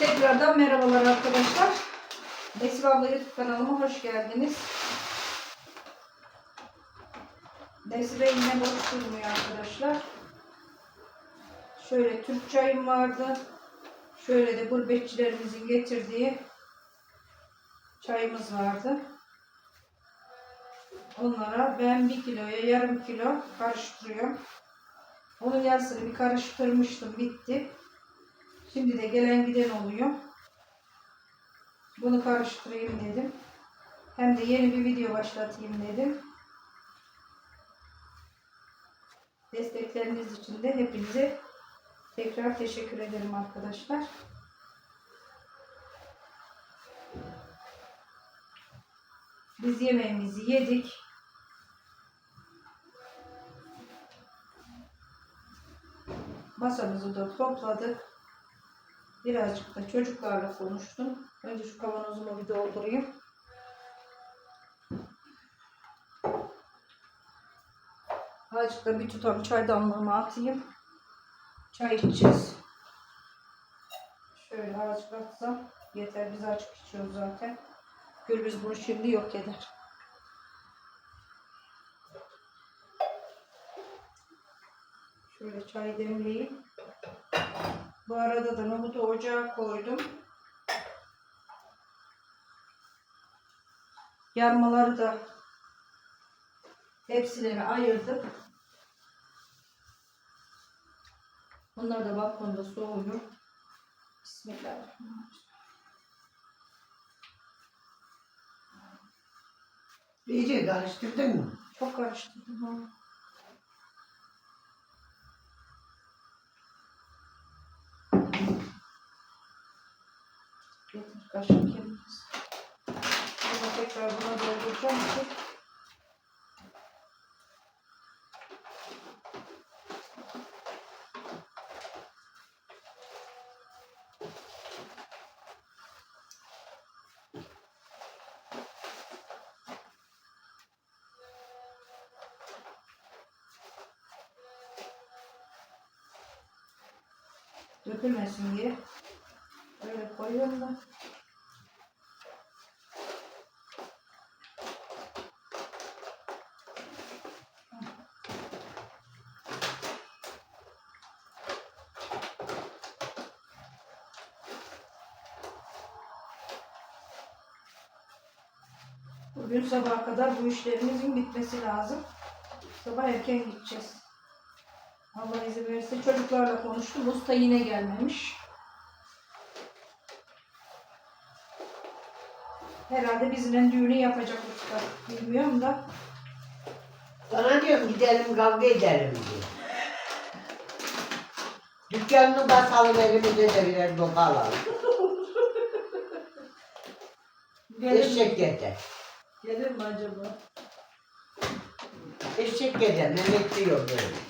Tekrardan merhabalar arkadaşlar. Esra abla YouTube kanalıma hoş geldiniz. Desire yine boş durmuyor arkadaşlar. Şöyle Türk çayım vardı. Şöyle de gurbetçilerimizin getirdiği çayımız vardı. Onlara ben bir kiloya yarım kilo karıştırıyorum. Onun yarısını bir karıştırmıştım bitti. Şimdi de gelen giden oluyor. Bunu karıştırayım dedim. Hem de yeni bir video başlatayım dedim. Destekleriniz için de hepinize tekrar teşekkür ederim arkadaşlar. Biz yemeğimizi yedik. Masamızı da topladık. Birazcık da çocuklarla konuştum. Önce şu kavanozumu bir doldurayım. Azıcık da bir tutam çaydanlığıma atayım. Çay içeceğiz. Şöyle azıcık atsam yeter. Biz açık içiyoruz zaten. Gürbüz bunu şimdi yok eder. Şöyle çay demleyeyim. Bu arada da nohutu ocağa koydum. Yarmaları da tepsilere ayırdım. Bunlar da balkonda soğuyor. Bismillahirrahmanirrahim. İyice karıştırdın mı? Çok karıştırdım Getir kaşık yemez. Ama tekrar buna dolduracağım ki dökülmesin diye koyuyorum. Bugün sabaha kadar bu işlerimizin bitmesi lazım. Sabah erken gideceğiz. Allah izin verirse çocuklarla konuştum. Usta yine gelmemiş. Herhalde bizimle düğünü yapacak usta. Bilmiyorum da. Sana diyorum gidelim kavga edelim diye. Dükkanını basalım elimize de birer doka alalım. Eşek getir. Gelir mi acaba? Eşek getir. Mehmet diyor böyle.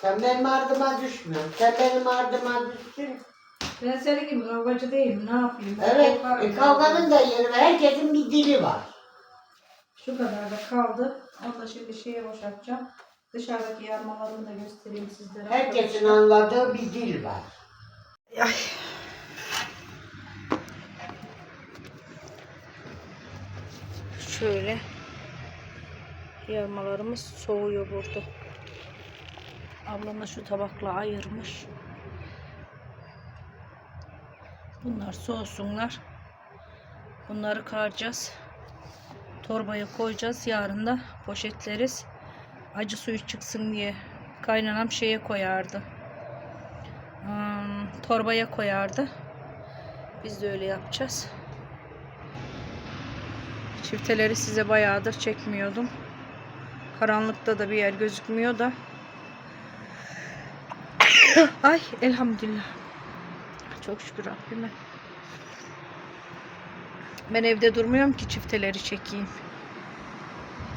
Sen benim ardıma düşmüyorsun. Sen benim ardıma düşsün. Ben senin gibi kavgacı değilim. Ne yapayım? Evet, e, kavganın da yeri var. Herkesin bir dili var. Şu kadar da kaldı. Onu da şimdi şeye boşaltacağım. Dışarıdaki yarmalarımı da göstereyim sizlere. Herkesin anladığı bir dil var. Ay. Şöyle yarmalarımız soğuyor burada. Ablam da şu tabakla ayırmış. Bunlar soğusunlar. Bunları karacağız. Torbaya koyacağız. Yarın da poşetleriz. Acı suyu çıksın diye kaynanam şeye koyardı. Hmm, torbaya koyardı. Biz de öyle yapacağız. Çifteleri size bayağıdır çekmiyordum. Karanlıkta da bir yer gözükmüyor da. Ay elhamdülillah. Çok şükür Rabbime. Ben evde durmuyorum ki çifteleri çekeyim.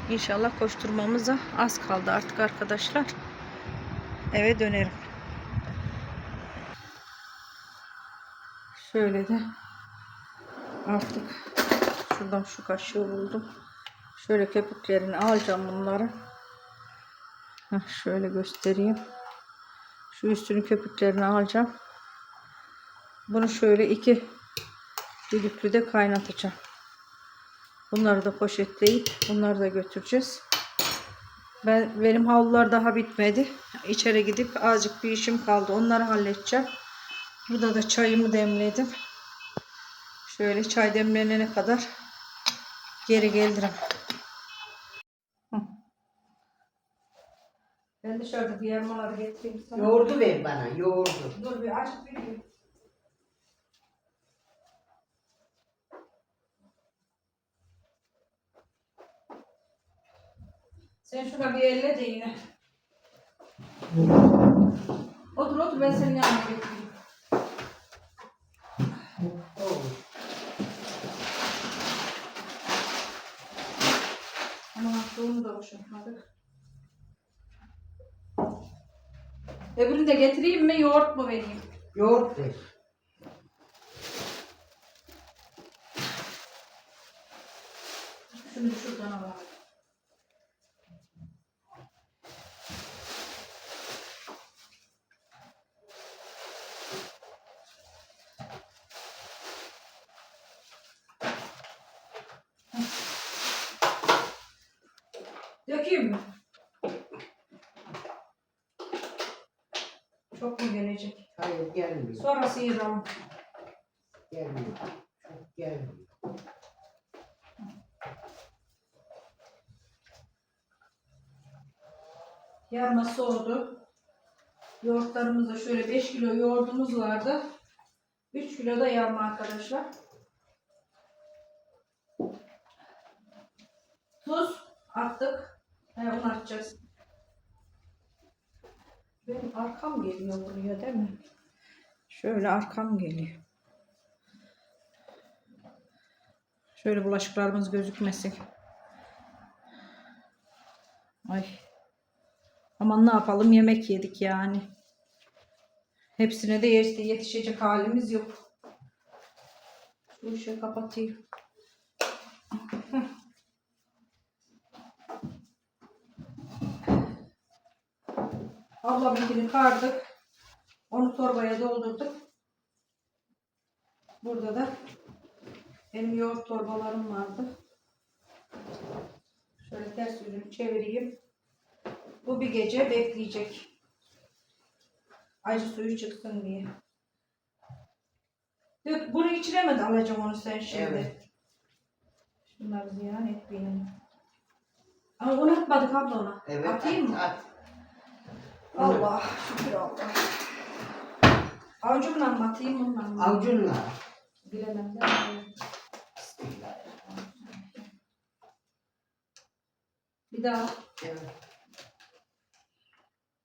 İnşallah koşturmamıza az kaldı artık arkadaşlar. Eve dönerim. Şöyle de artık şuradan şu kaşığı buldum. Şöyle köpüklerini alacağım bunları. Heh, şöyle göstereyim. Şu üstünün köpüklerini alacağım. Bunu şöyle iki düdüklüde kaynatacağım. Bunları da poşetleyip bunları da götüreceğiz. Ben benim havlular daha bitmedi. İçeri gidip azıcık bir işim kaldı. Onları halledeceğim. Burada da çayımı demledim. Şöyle çay demlenene kadar geri gelirim. Ben dışarıda diğer maları getireyim sana. Yoğurdu ver bana, yoğurdu. Dur bir açıp vereyim. Sen şuna bir elle de yine. Otur otur ben senin yanına getireyim. Olur. Ama onu da boşaltmadık. Öbürünü de getireyim mi yoğurt mu vereyim? Yoğurt ver. Şunu şuradan alalım. Dökeyim mi? Çok mu gelecek? Hayır gelmiyor. Sonra sıyıralım. Gelmiyor. Çok gelmiyor. Yarma soğudu. Yoğurtlarımızda şöyle 5 kilo yoğurdumuz vardı. 3 kilo da yarma arkadaşlar. Tuz attık. He, onu atacağız. Benim arkam geliyor buraya değil mi? Şöyle arkam geliyor. Şöyle bulaşıklarımız gözükmesin. Ay. Aman ne yapalım yemek yedik yani. Hepsine de yet- yetişecek halimiz yok. Şu ışığı kapatayım. Ablamınkini kardık. Onu torbaya doldurduk. Burada da benim yoğurt torbalarım vardı. Şöyle ters yüzünü çevireyim. Bu bir gece bekleyecek. Acı suyu çıksın diye. Dök, bunu içine mi alacağım onu sen şimdi? Evet. Şunları ziyan etmeyelim. Ama onu atmadık abla ona. Evet. Atayım mı? At. Allah şükür Allah. Avucumla mı atayım onunla mı? Avucunla. Bilemem de. Bismillahirrahmanirrahim. Bir daha. Evet.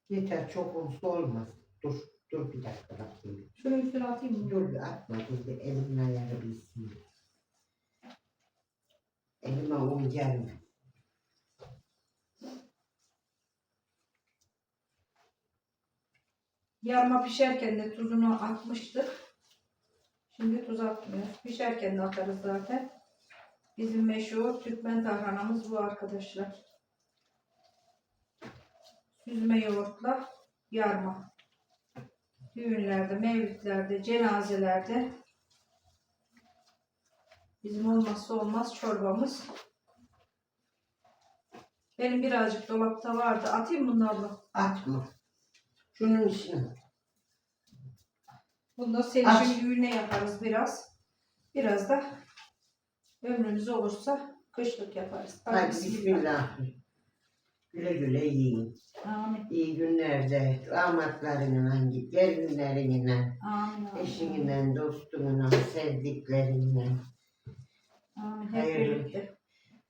Yeter çok uslu olmaz. Dur. Dur bir dakika bakayım. Şunu üstüne atayım mı? Dur bir atma. Dur bir elimin ayarı bilsin. Elime un gelme. Yarma pişerken de tuzunu atmıştık. Şimdi tuz atmıyoruz. Pişerken de atarız zaten. Bizim meşhur Türkmen tarhanamız bu arkadaşlar. Süzme yoğurtla yarma. Düğünlerde, mevlitlerde, cenazelerde bizim olmazsa olmaz çorbamız. Benim birazcık dolapta vardı. Atayım bunlarla. Atma. Şunun içine. Bunda Aç. sevişim düğüne yaparız biraz. Biraz da ömrümüz olursa kışlık yaparız. Hadi bismillah. Güle güle yiyin. Amin. İyi günlerde damatlarınla, gelinlerinle, Amin. Amin. eşinle, dostunla, sevdiklerinle. Amin. Hep Hayırlı. birlikte.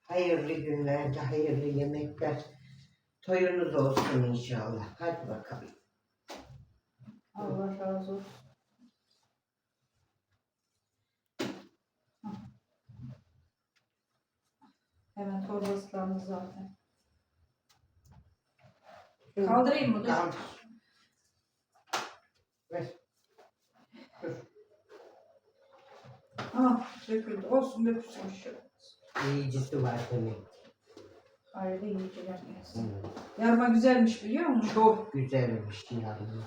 Hayırlı günlerde, hayırlı yemekler. Toyunuz olsun inşallah. Hadi bakalım. Allah razı olsun. Hemen torba ıslandı zaten. Kaldırayım mı? Dur. Kaldır. Ver. Dur. Aha döküldü. Olsun dökülsün şu. İyicisi var demek. Ayrı yiyiciler gelsin. Yarma güzelmiş biliyor musun? Çok güzelmiş yarma.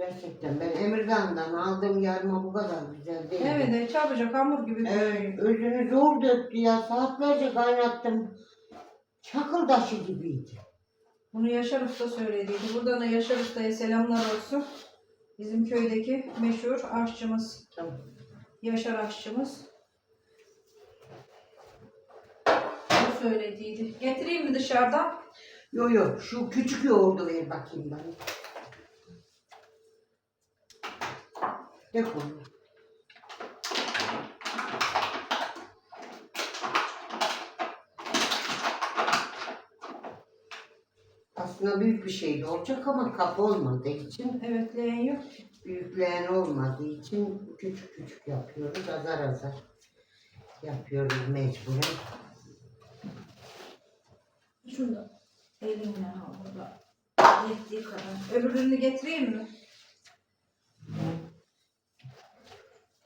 Gerçekten ben Emirgan'dan aldığım yarma bu kadar güzel değil. Evet, evet çabucak hamur gibi Evet, özünü zor döktü ya. Saatlerce kaynattım. Çakıl taşı gibiydi. Bunu Yaşar Usta söylediydi. Buradan da Yaşar Usta'ya selamlar olsun. Bizim köydeki meşhur aşçımız. Tamam. Yaşar aşçımız. Bu söylediydi. Getireyim mi dışarıdan? Yo yo şu küçük yoğurdu ver bakayım bana. Dök onu. Aslında büyük bir şey de olacak ama kapı olmadığı için, Evet leğen yok. büyükleyen olmadığı için küçük küçük yapıyoruz, azar azar yapıyoruz mecburen. Şurada. Elimle al burada. Yettiği kadar. Öbürünü getireyim mi?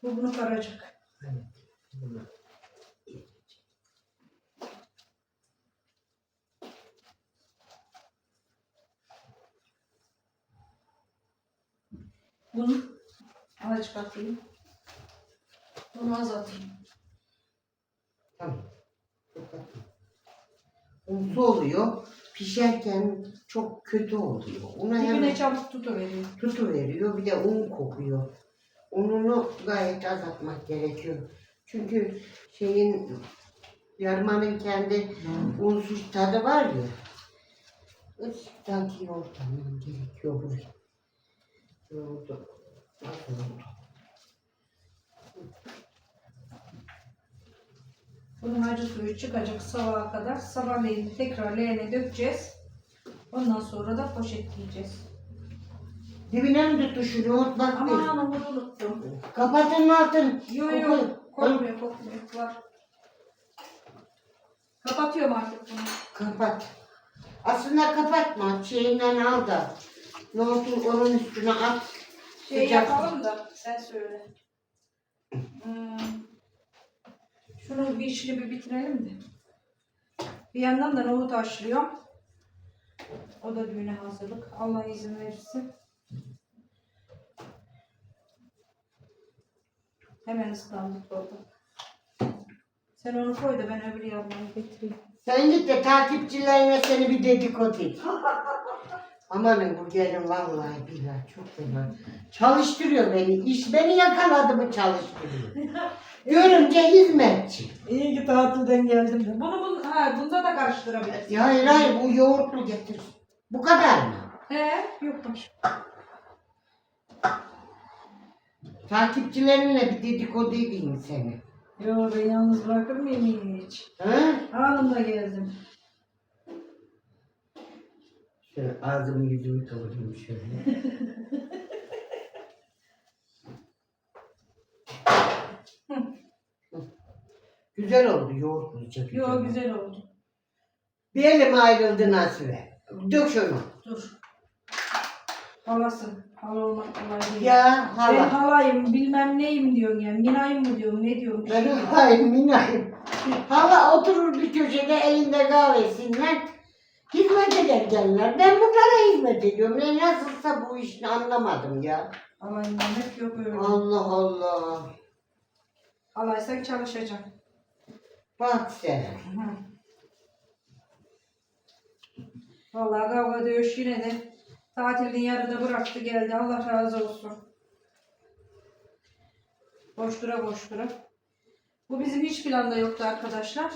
Bu bunu karacak. Evet. bunu- Bunu azıcık atayım. Bunu az atayım. Tamam. Unsu oluyor. Pişerken çok kötü oluyor. Una Dibine hemen çabuk tutuveriyor. tutu veriyor. Bir de un kokuyor. Ununu gayet az atmak gerekiyor. Çünkü şeyin yarmanın kendi unsuz tadı var ya. Yoğurt almam gerekiyor buraya. Oldu. Bunun acı suyu çıkacak sabaha kadar. Sabahleyin tekrar leğene dökeceğiz. Ondan sonra da poşetleyeceğiz. Dibine mi tuttu şu yoğurt bak bir. Aman onu unuttum. Kapatın altını. Yok yok kokmuyor kokmuyor var. Kapatıyorum artık bunu. Kapat. Aslında kapatma. Şeyinden al da. Nohutun onun üstüne at. Şey Sıcak. yapalım da sen söyle. Hmm. Şunu bir işini bir bitirelim de. Bir yandan da nohut haşlıyorum. O da düğüne hazırlık. Allah izin verirse. Hemen ıslandık orada. Sen onu koy da ben öbür yandan getireyim. Sen git de takipçilerine seni bir dedikodu et. Amanın bu gelin vallahi billahi çok fena. Çalıştırıyor beni. İş beni yakaladı mı çalıştırıyor. Görünce hizmetçi. İyi ki tatilden geldim de. Bunu bun, ha, bunda da karıştırabiliriz. Ya hayır hayır bu yoğurtlu getir. Bu kadar mı? He, yok bak. Takipçilerinle bir dedikodu edeyim seni. Yo ben yalnız bırakır mıyım hiç? Ha? Anında geldim. Şöyle ağzımı yüzümü kıvırayım şöyle. güzel oldu yoğurtluca güzel. Yo güzel oldu. Bir elim ayrıldı Nasibe. Dök şunu. Dur. Halasın. Hala olmak kolay değil. Ya Ben hala. halayım bilmem neyim diyorsun ya. Minayım mı diyorsun ne diyorsun? Ben halayım minayım. Hala oturur bir köşede elinde kahvesinler. Hizmet ederkenler. Ben bunlara hizmet ediyorum. Ne nasılsa bu işini anlamadım ya. Halayım demek yok öyle. Allah Allah. Halaysak çalışacağım. Bak sen. Hı. Vallahi kavga dövüş yine de tatilin yarıda bıraktı geldi. Allah razı olsun. Boştura boştura. Bu bizim hiç planda yoktu arkadaşlar.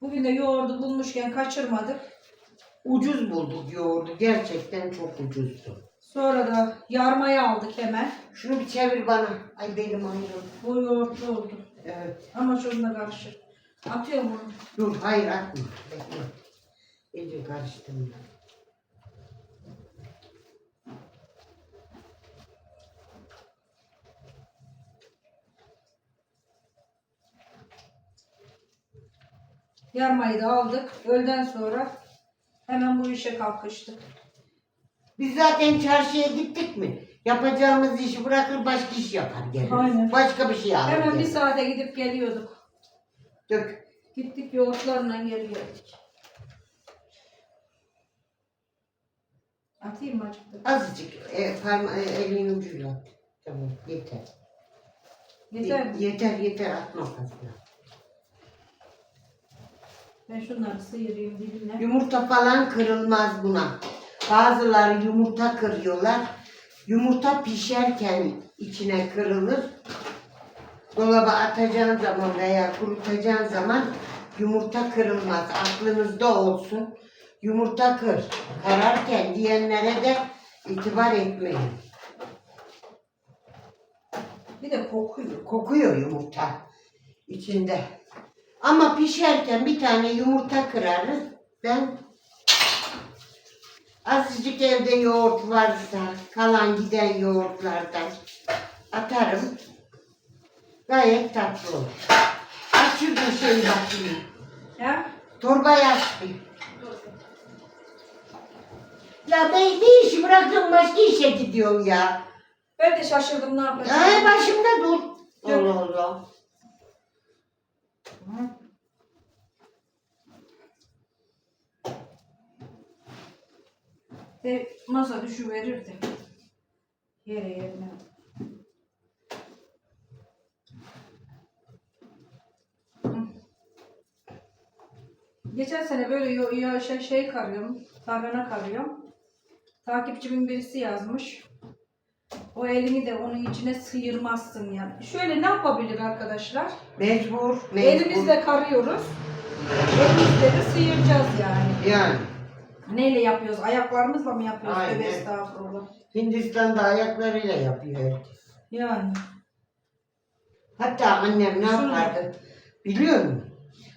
Bugün de yoğurdu bulmuşken kaçırmadık. Ucuz bulduk yoğurdu. Gerçekten çok ucuzdu. Sonra da yarmayı aldık hemen. Şunu bir çevir bana. Ay benim ayrıldı. Bu yoğurtlu oldu. Evet. Ama şununla karışır. Atıyorum onu. Dur hayır atma. Bekle. İyice karıştırma. Yarmayı da aldık. Öğleden sonra hemen bu işe kalkıştık. Biz zaten çarşıya gittik mi? Yapacağımız işi bırakır başka iş yapar geliriz. Aynen. Başka bir şey alır. Hemen bir saate gidip geliyorduk. Dök. Gittik yoğurtlarla geliyorduk. Atayım mı acıktı? Azıcık e, parma, e, elinin ucuyla. Tamam yeter. Yeter mi? Yeter yeter atma fazla. Ben şunları sıyırayım diline. Yumurta falan kırılmaz buna. Bazıları yumurta kırıyorlar. Yumurta pişerken içine kırılır. Dolaba atacağın zaman veya kurutacağın zaman yumurta kırılmaz. Aklınızda olsun. Yumurta kır. Kararken diyenlere de itibar etmeyin. Bir de kokuyor. Kokuyor yumurta içinde. Ama pişerken bir tane yumurta kırarız. Ben azıcık evde yoğurt varsa kalan giden yoğurtlardan atarım. Gayet tatlı olur. Aç şuradan şeyi bakayım. Ya? Torbayı aç bir. Ya ben bir işi bıraktım başka işe gidiyorum ya. Ben de şaşırdım ne yapacağım. Ay başımda dur. Dur. Allah Allah. Ve masa düşüverirdi. Yere yerine. Geçen sene böyle yo, şey, şey karıyorum, tarhana karıyorum. Takipçimin birisi yazmış. O elini de onun içine sıyırmazsın yani. Şöyle ne yapabilir arkadaşlar? Mecbur, mecbur. Elimizle karıyoruz. Elimizle de sıyıracağız yani. Yani Neyle yapıyoruz? Ayaklarımızla mı yapıyoruz? Aynen. Tövbe estağfurullah. Hindistan'da ayaklarıyla yapıyor herkes. Yani. Hatta annem ne yapardı biliyor musun?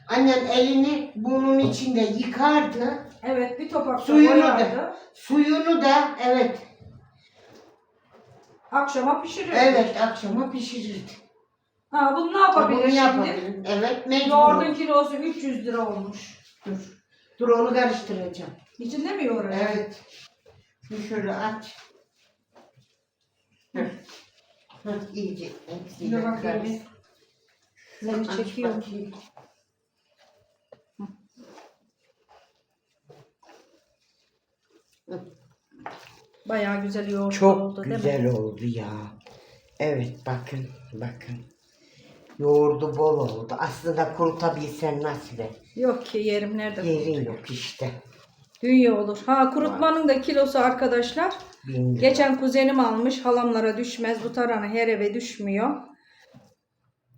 Annem elini bunun içinde yıkardı. Evet bir topakta Suyunu da, suyunu da evet, Akşama pişirirdi. evet akşama pişirirdi. Ha bunu ne yapabilir Bunu şimdi? yapabilir. Evet mecbur. Yoğurdun kilosu 300 lira olmuş. Dur. Dur onu karıştıracağım. İçinde mi yoğurt? Evet. Şunu şöyle aç. Heh. Heh, iyice Dur bakayım çekiyorum. bakayım. Bayağı güzel yoğurt Çok oldu değil güzel mi? oldu ya. Evet bakın bakın. Yoğurdu bol oldu. Aslında kurutabilsen nasıl. Yok ki yerim nerede? Yerin yok işte. Dünya olur. Ha kurutmanın da kilosu arkadaşlar. Lira. Geçen kuzenim almış. Halamlara düşmez. Bu tarhana her eve düşmüyor.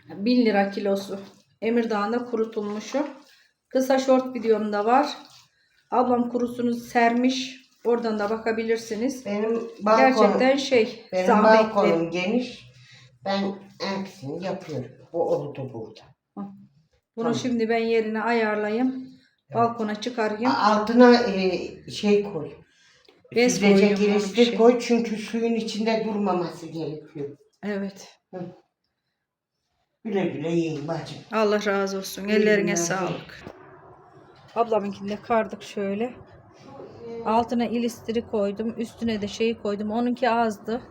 1000 lira kilosu. Emirdağ'da kurutulmuşu. Kısa short videomda var. Ablam kurusunu sermiş. Oradan da bakabilirsiniz. Benim balkonum, Gerçekten şey benim zahmetli. balkonum geniş. Ben hepsini yapıyorum. Bu oldu burada. Bunu Tamam. şimdi ben yerine ayarlayayım. Balkona çıkarayım. Altına e, şey koy. Bez Süzecek koyuyorum, şey. koy çünkü suyun içinde durmaması gerekiyor. Evet. Güle güle yiyin bacım. Allah razı olsun. Ellerine günler. sağlık. Ablamınkini de kardık şöyle. Altına ilistiri koydum. Üstüne de şeyi koydum. Onunki azdı.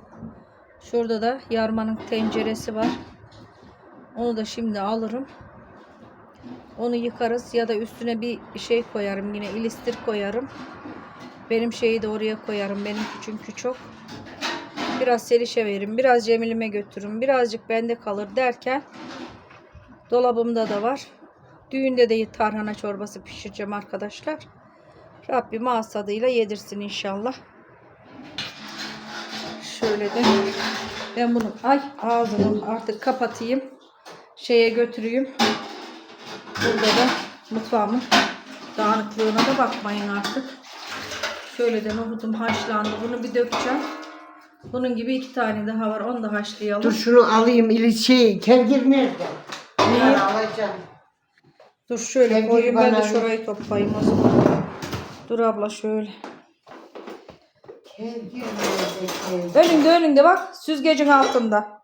Şurada da yarmanın tenceresi var. Onu da şimdi alırım. Onu yıkarız ya da üstüne bir şey koyarım. Yine ilistir koyarım. Benim şeyi de oraya koyarım. Benimki çünkü çok. Biraz Seliş'e veririm. Biraz Cemil'ime götürürüm. Birazcık bende kalır derken Dolabımda da var. Düğünde de tarhana çorbası pişireceğim arkadaşlar. Rabbim ağız yedirsin inşallah. Şöyle de ben bunu ay ağzını artık kapatayım. Şeye götüreyim. Burada da mutfağımın dağınıklığına da bakmayın artık. Şöyle de nohutum haşlandı. Bunu bir dökeceğim. Bunun gibi iki tane daha var. Onu da haşlayalım. Dur şunu alayım. ili şey, kevgir nerede? Ben alacağım. Dur şöyle Sevgili koyayım ben de bana- şurayı toplayayım o zaman. Dur abla şöyle. Kevgir nerede? Kevgir? Önünde önünde bak süzgecin altında.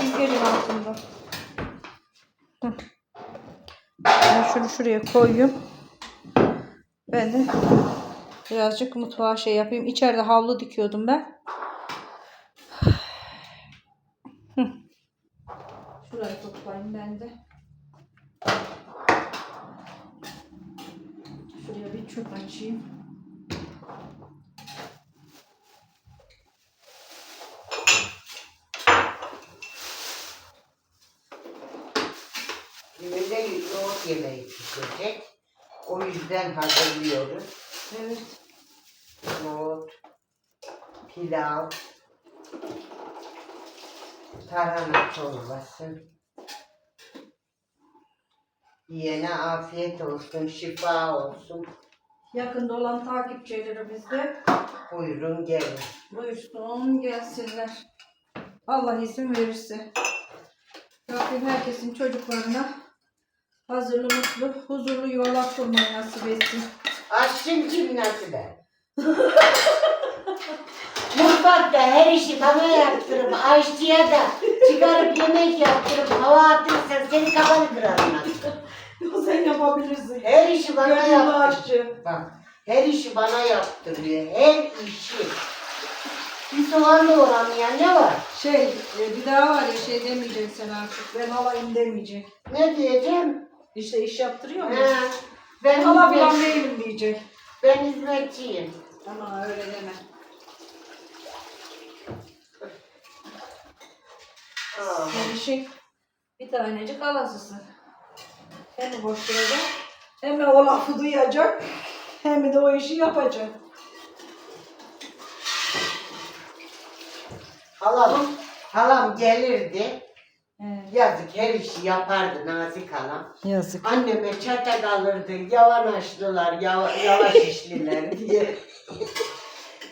Süzgecin altında. Hı. Ben şunu şuraya koyayım. Ben de birazcık mutfağa şey yapayım. İçeride havlu dikiyordum ben. Şurayı toplayayım ben de. Şuraya bir çöp açayım. Yemeği pişirecek. O yüzden hazırlıyoruz. Evet. Nohut, pilav, tarhana çorbası. Yiyene afiyet olsun, şifa olsun. Yakında olan takipçilerimiz de Buyurun gelin. buyursun gelsinler. Allah izin verirse. Rabbim herkesin çocuklarına hazırlı, mutlu, huzurlu yuvalar kurmayı nasip etsin. Aşçın kim nasıl ben? Mutfakta her işi bana yaptırıp aşçıya da çıkarıp yemek yaptırıp hava atırsan seni kafanı kırarım nasıl? Sen yapabilirsin. Her işi bana Gönüllü yaptırıyor. aşçı. Bak her işi bana yaptırıyor. Her işi. Bir soğan doğramaya ne var? Şey, e, bir daha var ya şey demeyeceksin sen artık. Ben halayım demeyecek. Ne diyeceğim? İşte iş yaptırıyor mu? Ben, Hala hizmet, değilim diyecek. ben hizmetçiyim. Ama öyle deme. Aa, Sen işin bir tanecik alasısın. Hem boş duracak, hem o lafı duyacak, hem de o işi yapacak. halam, halam gelirdi. Yazık her işi yapardı Nazik halam. Yazık. Anneme çatak alırdı, yavan açlılar, yava- yavaş işliler diye.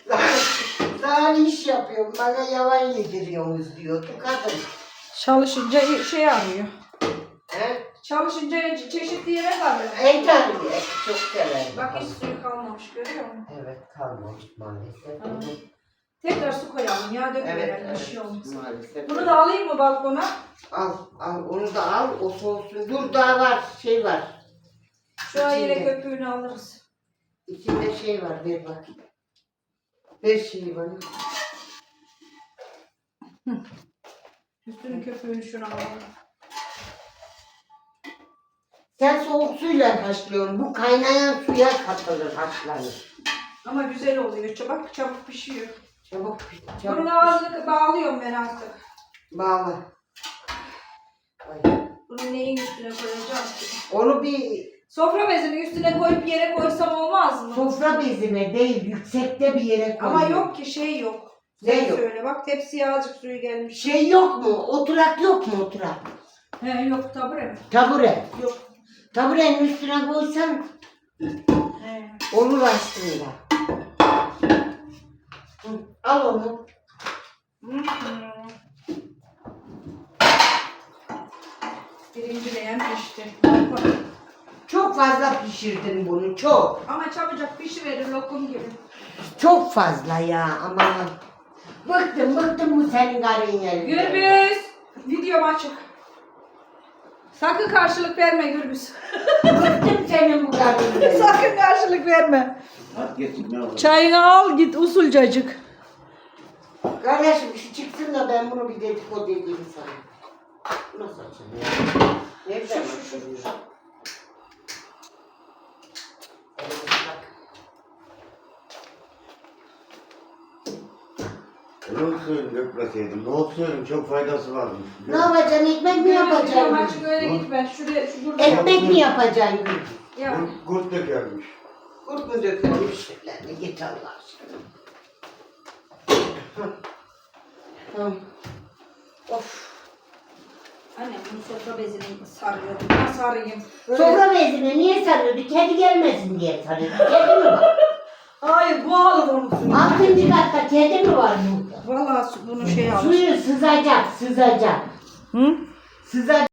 Daha iş yapıyorum, bana yavan yediriyorsunuz diyordu kadın. Çalışınca şey arıyor. He? Çalışınca çeşitli yemek arıyor. En tane çok severim. Bak hiç suyu kalmamış görüyor musun? Evet kalmamış maalesef. Aa. Tekrar su koyalım ya dökmeyelim Evet, bir evet şey olmaz. maalesef. Bunu da alayım mı balkona? Al, al onu da al, o soğusun. Dur daha var, şey var. Şu an yine İçinde. köpüğünü alırız. İçinde şey var, ver bakayım. Ver şeyi bana. Üstünün köpüğünü şuna alalım. Sen soğuk suyla haşlıyorsun. Bu kaynayan suya katılır, haşlanır. Ama güzel oluyor. Çabuk çabuk pişiyor. Çabuk, çabuk. Bunun ağzını bağlıyorum ben artık. Bağla. Ay. Bunu neyin üstüne koyacağım ki? Onu bir Sofra bezinin üstüne koyup yere koysam olmaz mı? sofra bezine değil, yüksekte bir yere koy. Ama yok ki şey yok. Ne Sen yok? söyle bak tepsiye azıcık suyu gelmiş. Şey yok mu? Oturak yok mu oturak? He yok tabure mi? Tabure. Yok. Taburenin üstüne koysan He. olur aslında. Al onu. Birinci leğen pişti. Çok fazla pişirdin bunu, çok. Ama çabucak pişiverir lokum gibi. Çok fazla ya aman. Bıktım, bıktım bu senin karın yerine. Gürbüz. Videom açık. Sakın karşılık verme Gürbüz. Bıktım senin bu karın yerine. Sakın karşılık verme. At geçin ne olur. Çayını al git usulcacık. Kardeşim şu çıksın da ben bunu bir dedikodu edeyim sana. Nasıl açılıyor? Nereden açılıyor? Nohut suyunu dökmeseydim. Nohut suyunun çok faydası varmış. Ne yapacaksın? Ekmek mi yapacaksın? açık öyle gitme. Şuraya şu burada. Ekmek mi yapacaksın Gül? Ya. Kurt, kurt dökermiş. Kurt mu dökülmüş? Lan git Allah aşkına. Of. Anne bunu sofra bezine sarıyordum. Ben sarayım. Böyle- Sofra bezine niye sarıyordu? Kedi gelmesin diye sarıyordu. Kedi mi var? Hayır bu onu suyu. Altıncı katta kedi mi var burada? Valla bunu şey al. Suyu sızacak, sızacak. Hı? Sızacak.